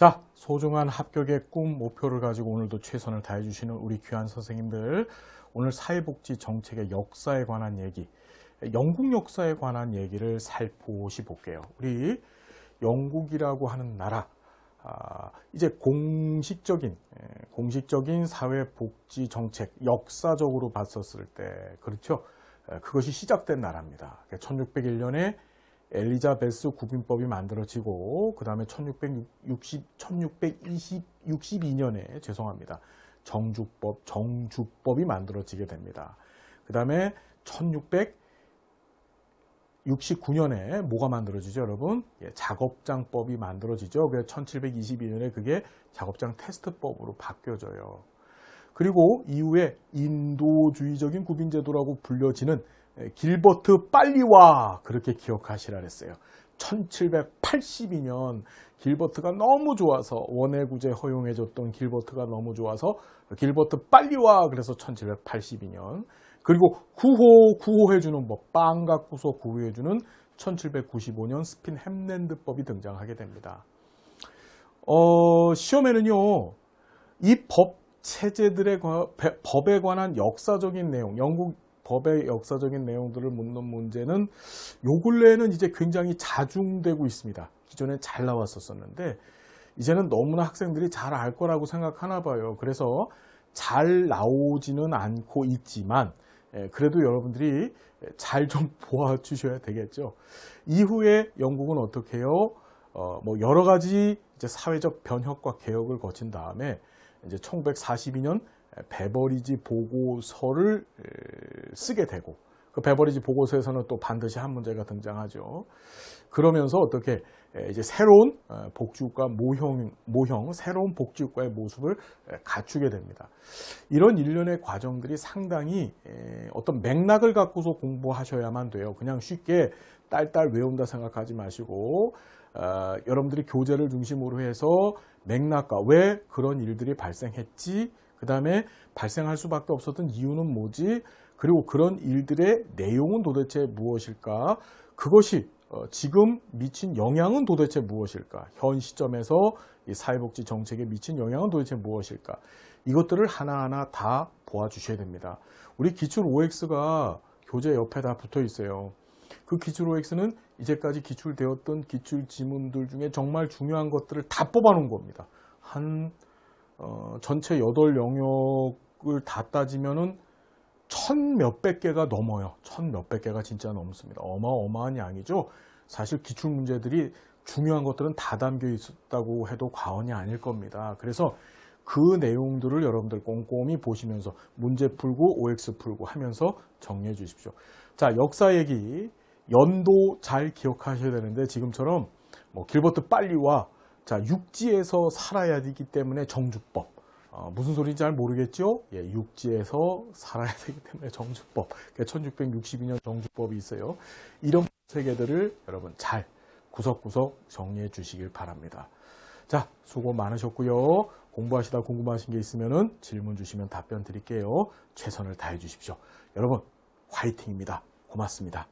자, 소중한 합격의 꿈, 목표를 가지고 오늘도 최선을 다해주시는 우리 귀한 선생님들, 오늘 사회복지 정책의 역사에 관한 얘기, 영국 역사에 관한 얘기를 살포시 볼게요. 우리 영국이라고 하는 나라, 아, 이제 공식적인, 예, 공식적인 사회복지 정책, 역사적으로 봤었을 때, 그렇죠. 예, 그것이 시작된 나라입니다. 1601년에 엘리자베스 구빈법이 만들어지고 그 다음에 1660, 1662년에 죄송합니다. 정주법, 정주법이 만들어지게 됩니다. 그 다음에 1669년에 뭐가 만들어지죠, 여러분? 예, 작업장법이 만들어지죠. 그래서 1722년에 그게 작업장 테스트법으로 바뀌어져요. 그리고 이후에 인도주의적인 구빈제도라고 불려지는 길버트 빨리 와 그렇게 기억하시라 그랬어요. 1782년 길버트가 너무 좋아서 원해구제 허용해줬던 길버트가 너무 좋아서 길버트 빨리 와 그래서 1782년 그리고 구호 구호해주는 법빵 갖고서 구호해주는 1795년 스핀 햄랜드법이 등장하게 됩니다. 어, 시험에는요 이 법 체제들의 법에 관한 역사적인 내용 영국 법의 역사적인 내용들을 묻는 문제는 요 근래에는 이제 굉장히 자중되고 있습니다. 기존에 잘 나왔었었는데 이제는 너무나 학생들이 잘 알 거라고 생각하나 봐요. 그래서 잘 나오지는 않고 있지만 예, 그래도 여러분들이 잘 좀 보아주셔야 되겠죠. 이후에 영국은 어떻게 해요? 어, 뭐 여러 가지 이제 사회적 변혁과 개혁을 거친 다음에 이제 1942년 베버리지 보고서를 에, 쓰게 되고 그 베버리지 보고서에서는 또 반드시 한 문제가 등장하죠. 그러면서 어떻게 에, 이제 새로운 어, 복지국가 모형 모형 새로운 복지국가의 모습을 에, 갖추게 됩니다. 이런 일련의 과정들이 상당히 에, 어떤 맥락을 갖고서 공부하셔야만 돼요. 그냥 쉽게 딸딸 외운다 생각하지 마시고 어, 여러분들이 교재를 중심으로 해서 맥락과 왜 그런 일들이 발생했지, 그 다음에 발생할 수밖에 없었던 이유는 뭐지, 그리고 그런 일들의 내용은 도대체 무엇일까, 그것이 어, 지금 미친 영향은 도대체 무엇일까, 현 시점에서 이 사회복지 정책에 미친 영향은 도대체 무엇일까, 이것들을 하나하나 다 보아주셔야 됩니다. 우리 기출 OX가 교재 옆에 다 붙어 있어요. 그 기출 OX는 이제까지 기출되었던 기출 지문들 중에 정말 중요한 것들을 다 뽑아놓은 겁니다. 한 어, 전체 8 영역을 다 따지면은 천 몇백 개가 넘어요. 천 몇백 개가 진짜 넘습니다. 어마어마한 양이죠. 사실 기출 문제들이 중요한 것들은 다 담겨 있었다고 해도 과언이 아닐 겁니다. 그래서 그 내용들을 여러분들 꼼꼼히 보시면서 문제 풀고 OX 풀고 하면서 정리해 주십시오. 자, 역사 얘기 연도 잘 기억하셔야 되는데 지금처럼 뭐 길버트 빨리 와. 자, 육지에서 살아야 되기 때문에 정주법. 어, 무슨 소리인지 잘 모르겠죠? 예, 육지에서 살아야 되기 때문에 정주법. 그러니까 1662년 정주법이 있어요. 이런 세계들을 여러분 잘 구석구석 정리해 주시길 바랍니다. 자, 수고 많으셨고요. 공부하시다 궁금하신 게 있으면 질문 주시면 답변 드릴게요. 최선을 다해 주십시오. 여러분, 화이팅입니다. 고맙습니다.